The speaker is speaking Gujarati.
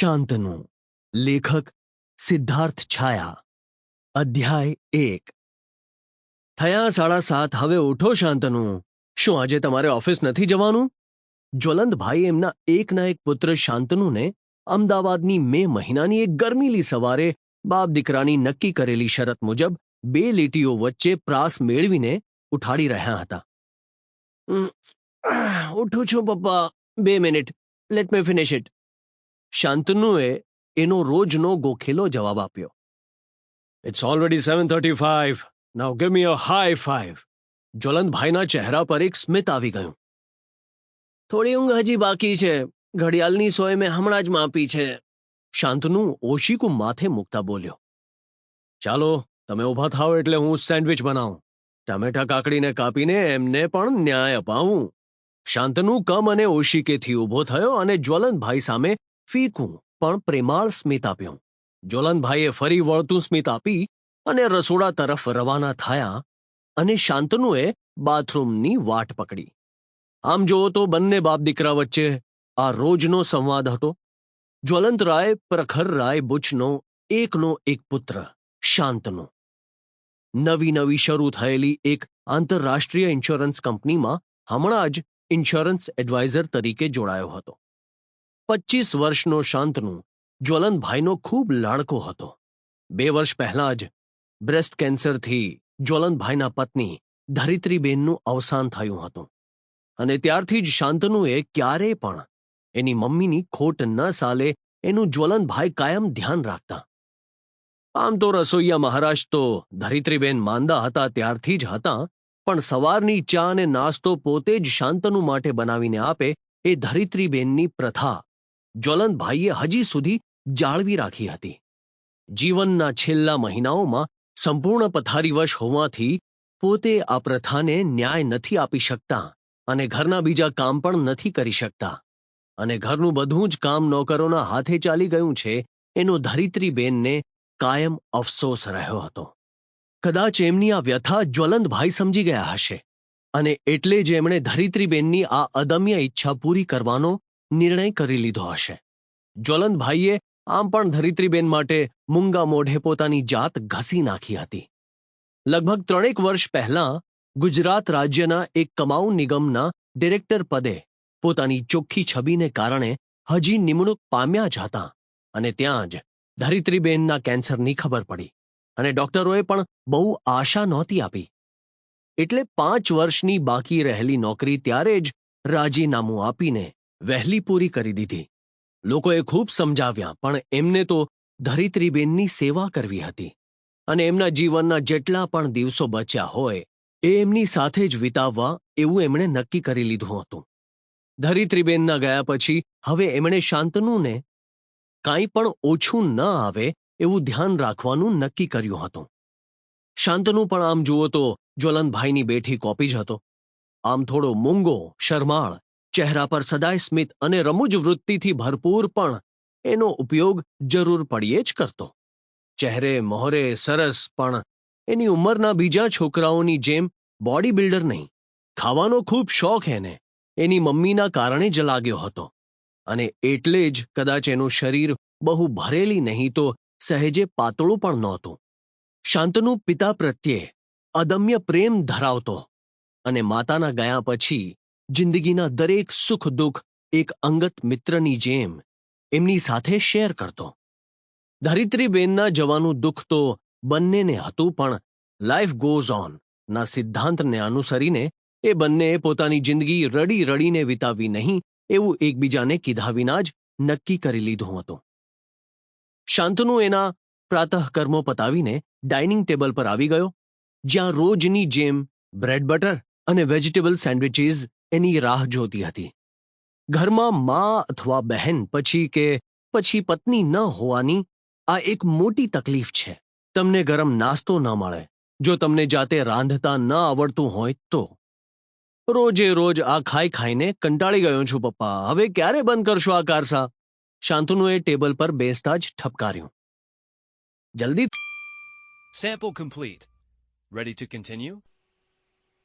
શાંતનુ લેખક સિદ્ધાર્થ છાયા અધ્યાય એક થયા સાડા સાત હવે ઉઠો શાંતનુ શું આજે તમારે ઓફિસ નથી જવાનું જ્વલંતભાઈ એમના એકના એક પુત્ર શાંતનુને અમદાવાદની મે મહિનાની એક ગરમીલી સવારે બાપ દીકરાની નક્કી કરેલી શરત મુજબ બે લીટીઓ વચ્ચે પ્રાસ મેળવીને ઉઠાડી રહ્યા હતા "ઉમ, ઉઠું છું પપ્પા બે minute let me finish it શાંતનુએ એનો રોજનો ગોખેલો જવાબ આપ્યો. It's already seven thirty five now give me high five જ્વલંતભાઈના ચહેરા પર એક સ્મિત આવી ગયું. થોડી ઊંઘ હજી બાકી છે. ઘડિયાળની સોય મેં હમણાં જ માપી છે. શાંતનુ ઓશિકુ માથે મૂકતા બોલ્યો. ચાલો, તમે ઊભા થાઓ એટલે હું સેન્ડવિચ બનાવું. ટમેટા કાકડીને કાપીને એમને પણ ન્યાય અપાવું. શાંતનુ કમ અને ઓશિકેથી ઊભો થયો અને જ્વલંતભાઈ સામે ફીકું, પણ પ્રેમાળ સ્મિત આપ્યું. જ્વલંતભાઈએ ફરી વળતું સ્મિત આપી અને રસોડા તરફ રવાના થયા અને શાંતનુએ બાથરૂમની વાટ પકડી. આમ જુઓ તો બંને બાપ દીકરા વચ્ચે આ રોજનો સંવાદ હતો. જ્વલંતરાય પ્રખરરાય બુચનો એકનો એક પુત્ર, શાંતનો. નવી નવી શરૂ થયેલી એક આંતરરાષ્ટ્રીય ઇન્સ્યોરન્સ કંપનીમાં હમણાં જ ઇન્સ્યોરન્સ એડવાઇઝર તરીકે જોડાયો હતો. પચીસ વર્ષનો શાંતનુ જ્વલંતભાઈનો ખૂબ લાડકો હતો. બે વર્ષ પહેલા જ બ્રેસ્ટ કેન્સરથી જ્વલનભાઈના પત્ની ધરિત્રીબેનનું અવસાન થયું હતું. અને ત્યારથી જ શાંતનુએ ક્યારેય પણ એની મમ્મીની ખોટ ન સાલે એનું જ્વલનભાઈ કાયમ ધ્યાન રાખતા. આમ તો રસોઈયા મહારાજ તો ધરિત્રીબેન માંદા હતા ત્યારથી જ હતા, પણ સવારની ચા અને નાસ્તો પોતે જ શાંતનુ માટે બનાવીને આપે એ ધરિત્રીબેનની પ્રથા જ્વલંતભાઈએ હજી સુધી જાળવી રાખી હતી. જીવનના છેલ્લા મહિનાઓમાં સંપૂર્ણ પથારીવશ હોવાથી પોતે આ પ્રથાને ન્યાય નથી આપી શકતા અને ઘરના બીજા કામ પણ નથી કરી શકતા. અને ઘરનું બધું જ કામ નોકરોના હાથે ચાલી ગયું છે, એનો ધરિત્રીબેનને કાયમ અફસોસ રહ્યો હતો. કદાચ એમની આ વ્યથા જ્વલંતભાઈ સમજી ગયા હશે. અને એટલે જ એમણે ધરિત્રીબેનની આ અદમ્ય ઈચ્છા પૂરી કરવાનો નિર્ણય કરી લીધો હશે. જ્વલંતભાઈએ આમ પણ ધરિત્રીબેન માટે મૂંગા મોઢે પોતાની જાત ઘસી નાખી હતી. લગભગ ત્રણેક વર્ષ પહેલાં ગુજરાત રાજ્યના એક કમાઉ નિગમના ડિરેક્ટર પદે પોતાની ચોખ્ખી છબીને કારણે હજી નિમણૂક પામ્યા જ હતા અને ત્યાં જ ધરિત્રીબેનના કેન્સરની ખબર પડી અને ડોક્ટરોએ પણ બહુ આશા નહોતી આપી. એટલે પાંચ વર્ષની બાકી રહેલી નોકરી ત્યારે જ રાજીનામું આપીને વહેલી પૂરી કરી દીધી. લોકોએ ખૂબ સમજાવ્યા, પણ એમને તો ધરિત્રીબેનની સેવા કરવી હતી. અને એમના જીવનના જેટલા પણ દિવસો બચ્યા હોય, એ એમની સાથે જ વિતાવવા એવું એમણે નક્કી કરી લીધું હતું. ધરિત્રીબેનના ગયા પછી હવે એમણે શાંતનુને કાંઈ પણ ઓછું ન આવે એવું ધ્યાન રાખવાનું નક્કી કર્યું હતું. શાંતનુ પણ આમ જુઓ તો જ્વલનભાઈની બેઠી કોપી જ હતો. આમ થોડો મૂંગો, શરમાળ ચહેરા પર સદાય સ્મિત અને રમૂજ વૃત્તિથી ભરપૂર પણ એનો ઉપયોગ જરૂર પડીએ જ કરતો. ચહેરે મોહરે સરસ પણ એની ઉંમરના બીજા છોકરાઓની જેમ બોડી બિલ્ડર નહીં. ખાવાનો ખૂબ શોખ એને, એની મમ્મીના કારણે જ લાગ્યો હતો. અને એટલે જ કદાચ એનું શરીર બહુ ભરેલી નહીં તો સહેજે પાતળું પણ નહોતું. શાંતનુ પિતા પ્રત્યે અદમ્ય પ્રેમ ધરાવતો અને માતાના ગયા પછી જિંદગીના દરેક સુખ દુઃખ એક અંગત મિત્રની જેમ એમની સાથે શેર કરતો. ધરિત્રીબેનના જવાનું દુઃખ તો બંનેને હતું, પણ લાઈફ ગોઝ ઓન ના સિદ્ધાંતને અનુસરીને એ બંનેએ પોતાની જિંદગી રડી રડીને વિતાવી નહીં, એવું એકબીજાને કીધા વિના જ નક્કી કરી લીધું હતું. શાંતનુ એના પ્રાતઃકર્મો પતાવીને ડાઇનિંગ ટેબલ પર આવી ગયો, જ્યાં રોજની જેમ બ્રેડ બટર અને વેજીટેબલ સેન્ડવિચીસ એની રાહ જોતી હતી. ઘરમાં મા અથવા બહેન, પછી કે પછી પત્ની ન હોવાની આ એક મોટી તકલીફ છે. તમને ગરમ નાસ્તો ન મળે. જો તમને જાતે રાંધતા ન આવડતું હોય તો. રોજે રોજ આ ખાઈ ખાઈને કંટાળી ગયો છું, પપ્પા. હવે ક્યારે બંધ કરશો આ કારસા? શાંતનુએ ટેબલ પર બેસતા જ ઠપકાર્યું. જલ્દી sample complete ready to continue?